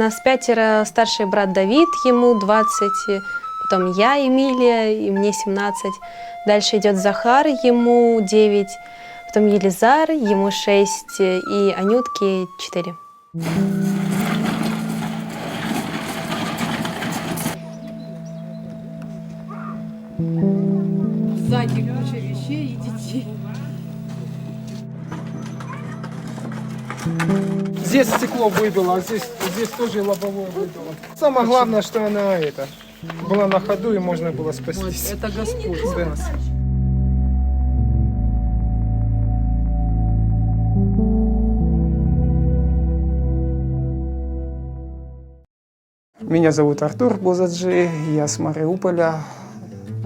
Нас пятеро, старший брат Давид, ему 20, потом я, Эмилия, и мне 17. Дальше идет Захар, ему 9, потом Елизар, ему 6, и Анютке 4. Сзади куча вещей и детей. Здесь стекло выбило, а здесь, здесь тоже лобовое выбило. Самое главное, что она это была на ходу и можно было Вот, спастись. это Господь Да. Меня зовут Артур Бузаджи, я с Мариуполя,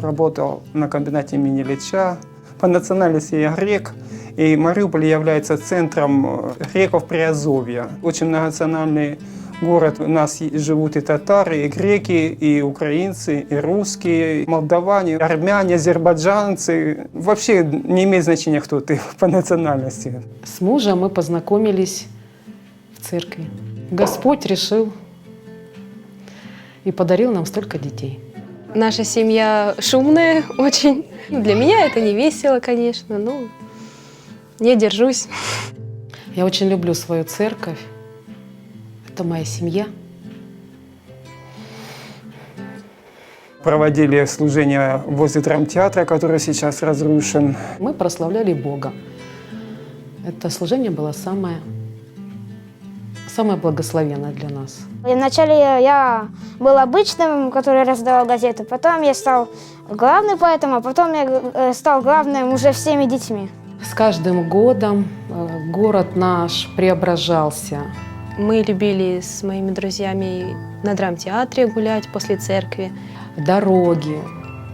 работал на комбинате имени Ильича. По национальности я грек, и Мариуполь является центром э, греков Приазовья. Очень многонациональный город. У нас живут и татары, и греки, и украинцы, и русские, и молдаване, армяне, азербайджанцы. Вообще не имеет значения, кто ты по национальности. С мужем мы познакомились в церкви. Господь решил и подарил нам столько детей. Наша семья шумная очень. Для меня это не весело, конечно, но я держусь. Я очень люблю свою церковь. Это моя семья. Проводили служение возле драмтеатра, который сейчас разрушен. Мы прославляли Бога. Это служение было самое, самое благословенное для нас. И Вначале я был обычным, который раздавал газеты, потом я стал главным поэтом, а потом я э, стал главным уже всеми детьми. С каждым годом э, город наш преображался. Мы любили с моими друзьями на драмтеатре гулять после церкви. Дороги,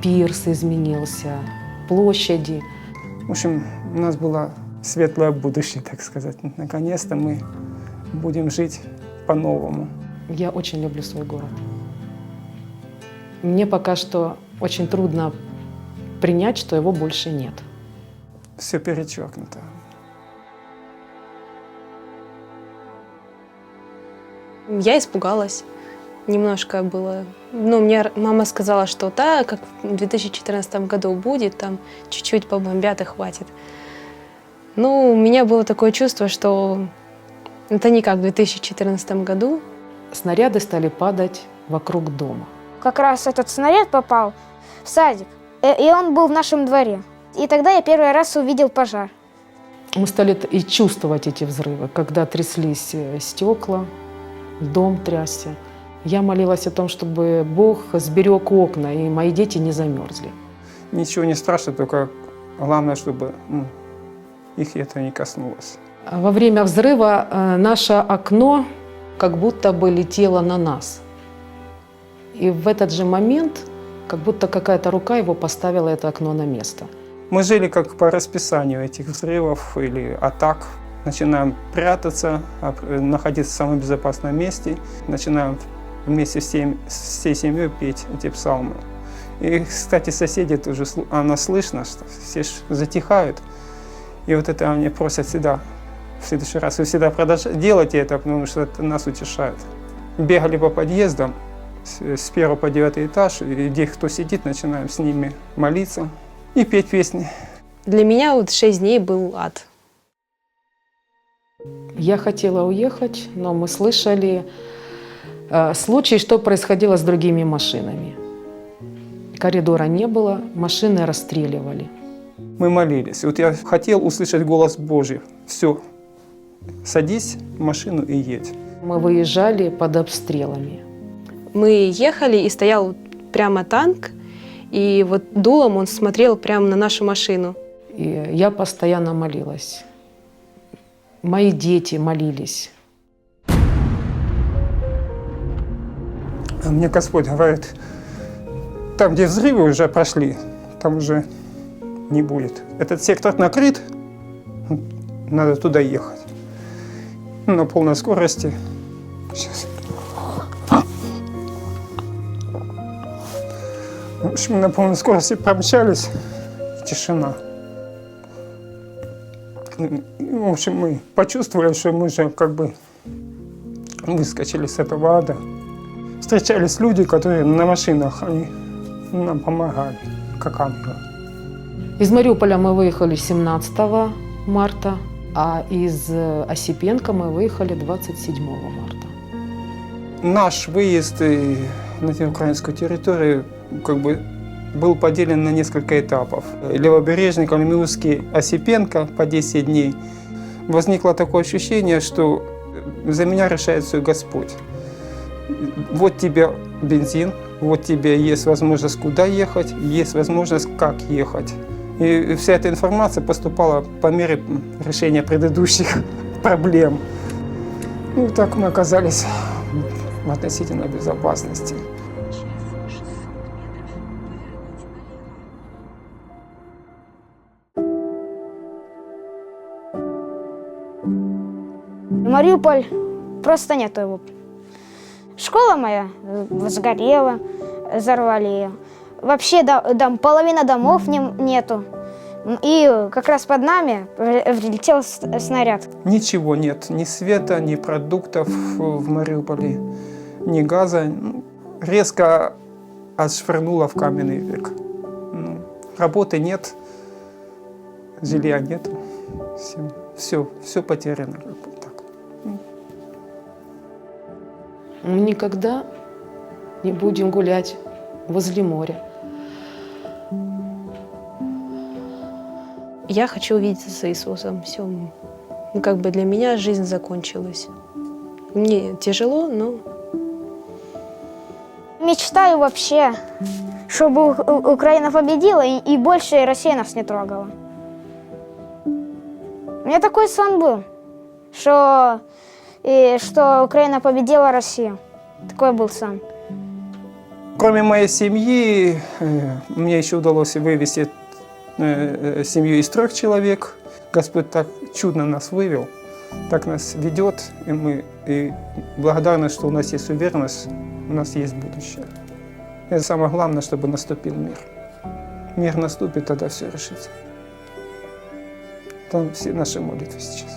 пирс изменился, площади. В общем, у нас было светлое будущее, так сказать. Наконец-то мы будем жить по-новому. Я очень люблю свой город. Мне пока что очень трудно принять, что его больше нет. Все перечеркнуто. Я испугалась. Немножко было. Ну, мне мама сказала, что да, как в 2014 году будет, там чуть-чуть побомбят и хватит. Ну, у меня было такое чувство, что это не как в 2014 году. Снаряды стали падать вокруг дома. Как раз этот снаряд попал в садик, э, и он был в нашем дворе. И тогда я первый раз увидел пожар. Мы стали и чувствовать эти взрывы, когда тряслись э, стекла, дом трясся. Я молилась о том, чтобы Бог сберег окна, и мои дети не замерзли. Ничего не страшно, только главное, чтобы ну, их это не коснулось. Во время взрыва э, наше окно как будто бы летело на нас. И в этот же момент, как будто какая-то рука его поставила это окно на место. Мы жили как по расписанию этих взрывов или атак. Начинаем прятаться, э, находиться в самом безопасном месте. Начинаем вместе с всей семьей петь эти псалмы. И, кстати, соседи тоже, она слышно, что все затихают. И вот это они просят всегда, в следующий раз вы всегда продолжайте, делайте это, потому что это нас утешает. Бегали по подъездам с, с первого по девятый этаж, и где кто сидит, начинаем с ними молиться и петь песни. Для меня вот шесть дней был ад. Я хотела уехать, но мы слышали э, случай, что происходило с другими машинами. Коридора не было, машины расстреливали. Мы молились. Вот я хотел услышать голос Божий. Все, садись в машину и едь. Мы выезжали под обстрелами. Мы ехали, и стоял прямо танк, и вот дулом он смотрел прямо на нашу машину. И я постоянно молилась. Мои дети молились. А мне Господь говорит, там, где взрывы уже прошли, там уже не будет. Этот сектор накрыт, надо туда ехать. На полной скорости. Сейчас. В общем, на полной скорости промчались. Тишина. В общем, мы почувствовали, что мы же как бы выскочили с этого ада. Встречались люди, которые на машинах, они нам помогали, как ангелы. Из Мариуполя мы выехали 17 марта, а из э, Осипенко мы выехали 27 марта. Наш выезд на украинскую территорию как бы был поделен на несколько этапов. Левобережный, Калмиусский, Осипенко по 10 дней. Возникло такое ощущение, что за меня решает все Господь. Вот тебе бензин, вот тебе есть возможность куда ехать, есть возможность как ехать. И вся эта информация поступала по мере решения предыдущих проблем. Вот так мы оказались в относительной безопасности. Мариуполь просто нету его. Школа моя э, сгорела, взорвали ее. Вообще до- дом, половина домов не- нету. И как раз под нами с- снаряд. Ничего нет, ни света, ни продуктов в Мариуполе, ни газа. Резко отшвырнуло в каменный век. Ну, работы нет, жилья нет. Все, все, все потеряно. так. Мы никогда не будем гулять возле моря. Я хочу увидеться с Иисусом. Все. Ну, как бы для меня жизнь закончилась. Мне тяжело, но Мечтаю вообще, чтобы Украина победила и, и больше Россия нас не трогала. У меня такой сон был, что, и, что Украина победила Россию. Такой был сон. Кроме моей семьи, э, мне еще удалось вывести семью из трех человек. Господь так чудно нас вывел, так нас ведет, и мы и благодарны, что у нас есть уверенность, у нас есть будущее. И самое главное, чтобы наступил мир. Мир наступит, тогда все решится. Там все наши молитвы сейчас.